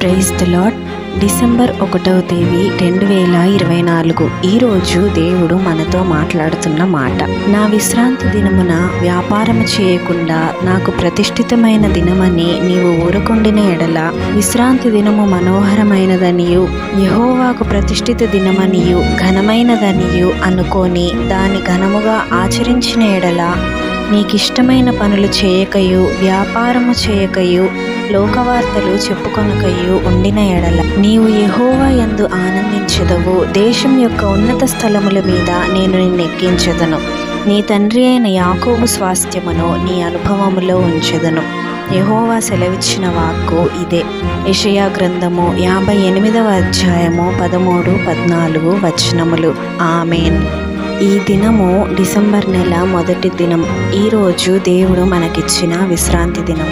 Praise the lord December ఒకటవ తేదీ రెండు వేల ఇరవై నాలుగు. ఈరోజు దేవుడు మనతో మాట్లాడుతున్న మాట. నా విశ్రాంతి దినమున వ్యాపారము చేయకుండా నాకు ప్రతిష్ఠితమైన దినమని నీవు ఊరుకుండిన ఎడల విశ్రాంతి దినము మనోహరమైనదనియు యహోవాకు ప్రతిష్ఠిత దినమనియు ఘనమైనదనియు అనుకొని దాని ఘనముగా ఆచరించిన ఎడల నీకిష్టమైన పనులు చేయకయు వ్యాపారము చేయకయు లోకవార్తలు చెప్పుకొనకయు ఉండిన ఎడల. నీవు యహోవా ఎందు ఆనందించదవు. దేశం యొక్క ఉన్నత స్థలముల మీద నేను నిన్నెక్కించదను. నీ తండ్రి అయిన యాకోబు స్వాస్థ్యమును నీ అనుభవములో ఉంచెదను. యహోవా సెలవిచ్చిన వాక్కు ఇదే. ఇషయా గ్రంథము యాభై ఎనిమిదవ అధ్యాయము పదమూడు పద్నాలుగు వచనములు. ఆమెన్. ఈ దినము డిసెంబర్ నెల మొదటి దినం. ఈరోజు దేవుడు మనకిచ్చిన విశ్రాంతి దినం.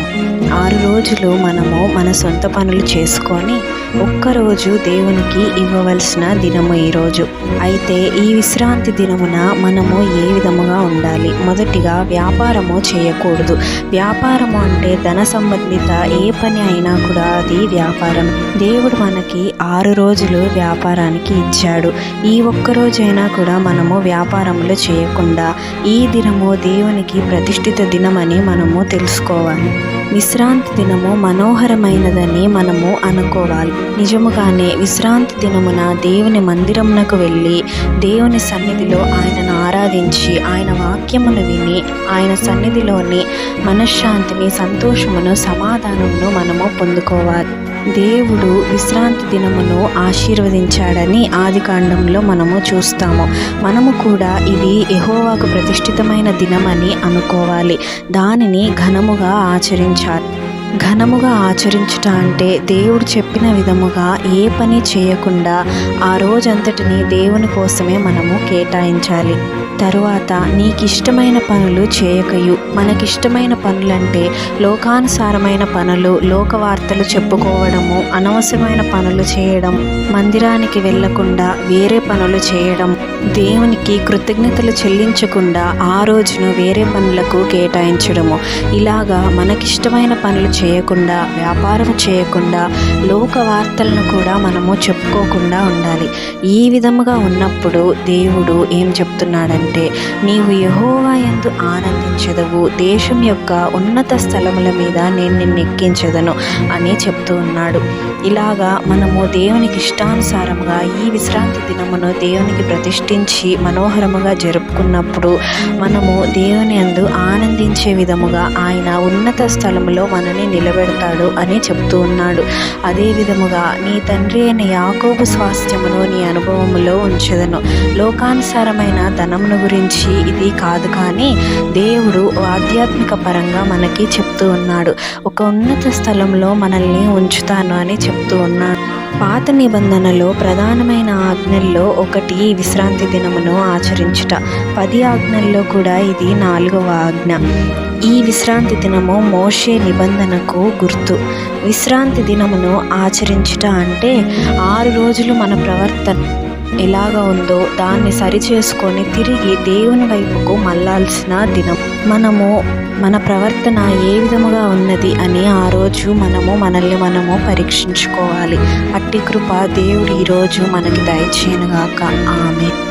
ఆరు రోజులు మనము మన సొంత పనులు చేసుకొని ఒక్కరోజు దేవునికి ఇవ్వవలసిన దినము ఈరోజు. అయితే ఈ విశ్రాంతి దినమున మనము ఏ విధముగా ఉండాలి? మొదటిగా వ్యాపారము చేయకూడదు. వ్యాపారము అంటే ధన సంబంధిత ఏ పని అయినా కూడా అది వ్యాపారం. దేవుడు మనకి ఆరు రోజులు వ్యాపారానికి ఇచ్చాడు. ఈ ఒక్క రోజైనా కూడా మనము వ్యాపారములు చేయకుండా ఈ దినము దేవునికి ప్రతిష్ఠిత దినమని మనము తెలుసుకోవాలి. విశ్రాంతి దినము మనోహరమైనదని మనము అనుకోవాలి. నిజముగానే విశ్రాంతి దినమున దేవుని మందిరమునకు వెళ్ళి దేవుని సన్నిధిలో ఆయనను ఆరాధించి ఆయన వాక్యమును విని ఆయన సన్నిధిలోని మనశ్శాంతిని సంతోషమును సమాధానమును మనము పొందుకోవాలి. దేవుడు విశ్రాంతి దినమును ఆశీర్వదించాడని ఆది కాండంలో మనము చూస్తాము. మనము కూడా ఇది యహోవాకు ప్రతిష్ఠితమైన దినమని అనుకోవాలి. దానిని ఘనముగా ఆచరించాలి. ఘనముగా ఆచరించుట అంటే దేవుడు చెప్పిన విధముగా ఏ పని చేయకుండా ఆ రోజంతటిని దేవుని కోసమే మనము కేటాయించాలి. తరువాత నీకిష్టమైన పనులు చేయకయు. మనకిష్టమైన పనులంటే లోకానుసారమైన పనులు లోకవార్తలు చెప్పుకోవడము అనవసరమైన పనులు చేయడం మందిరానికి వెళ్ళకుండా వేరే పనులు చేయడం దేవునికి కృతజ్ఞతలు చెల్లించకుండా ఆ రోజును వేరే పనులకు కేటాయించడము. ఇలాగా మనకిష్టమైన పనులు చేయకుండా వ్యాపారం చేయకుండా లోక వార్తలను కూడా మనము చెప్పుకోకుండా ఉండాలి. ఈ విధముగా ఉన్నప్పుడు దేవుడు ఏం చెప్తున్నాడంటే నీవు యహోవా ఎందు ఆనందించదవు. దేశం యొక్క ఉన్నత స్థలముల మీద నేను నిన్ను ఎక్కించదను అని చెప్తూ ఉన్నాడు. ఇలాగా మనము దేవునికి ఇష్టానుసారంగా ఈ విశ్రాంతి దినమును దేవునికి ప్రతిష్ఠించి మనోహరముగా జరుపుకున్నప్పుడు మనము దేవుని అందు ఆనందించే విధముగా ఆయన ఉన్నత స్థలములో మనని నిలబెడతాడు అని చెప్తూ ఉన్నాడు. అదే విధముగా నీ తండ్రి అయిన యాకోబు స్వాస్థ్యమును నీ అనుభవములో ఉంచదను. లోకానుసారమైన ధనమును గురించి ఇది కాదు కానీ దేవుడు ఆధ్యాత్మిక పరంగా మనకి చెప్తూ ఉన్నాడు. ఒక ఉన్నత స్థలంలో మనల్ని ఉంచుతాను అని చెప్తూ ఉన్నాడు. పాత నిబంధనలో ప్రధానమైన ఆజ్ఞల్లో ఒకటి విశ్రాంతి దినమును ఆచరించుట. పది ఆజ్ఞల్లో కూడా ఇది నాలుగవ ఆజ్ఞ. ఈ విశ్రాంతి దినము మోషే నిబంధనకు గుర్తు. విశ్రాంతి దినమును ఆచరించుట అంటే ఆరు రోజులు మన ప్రవర్తన ఎలాగా ఉందో దాన్ని సరిచేసుకొని తిరిగి దేవుని వైపుకు మళ్ళాల్సిన దినం. మనము మన ప్రవర్తన ఏ విధముగా ఉన్నది అని ఆ రోజు మనము మనల్ని మనము పరీక్షించుకోవాలి. అట్టి కృప దేవుడు ఈరోజు మనకి దయచేయనుగాక. ఆమె